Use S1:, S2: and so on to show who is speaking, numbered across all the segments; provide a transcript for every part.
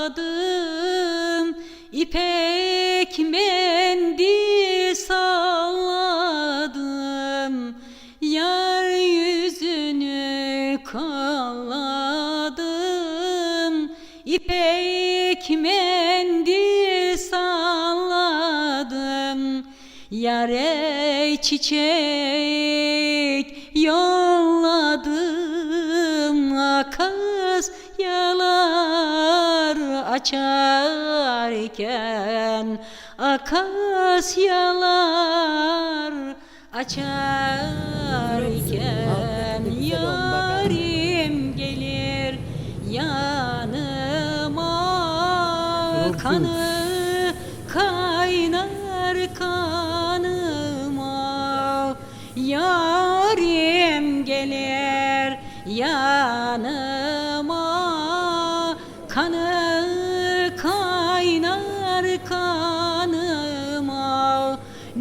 S1: salladım. İpek mendil salladım. Yar yüzünü kalladım. İpek mendil salladım. Yare çiçek yolladım. Akas yalan açarken Akasyalar açarken Yarim gelir yanıma. Kanı kaynar kanıma. Yarim gelir yanıma. Kanı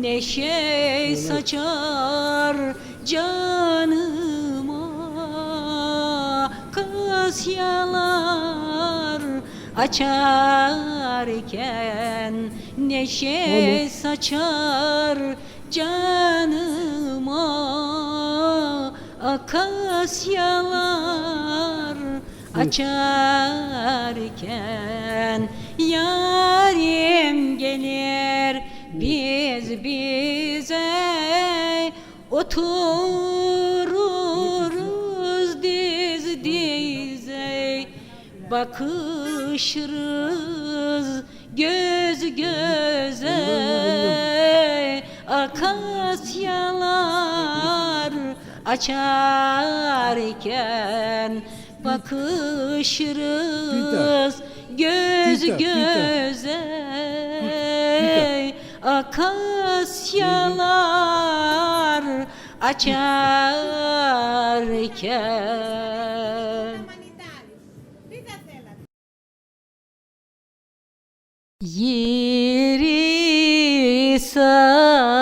S1: Neşe saçar canıma Kasyalar açarken Neşe saçar canıma Akasyalar açarken Yarim bize Otururuz diz dize. Bakışırız göz göze. Akasyalar açarken Bakışırız göz göze. Akasyalar açarken Yeri sar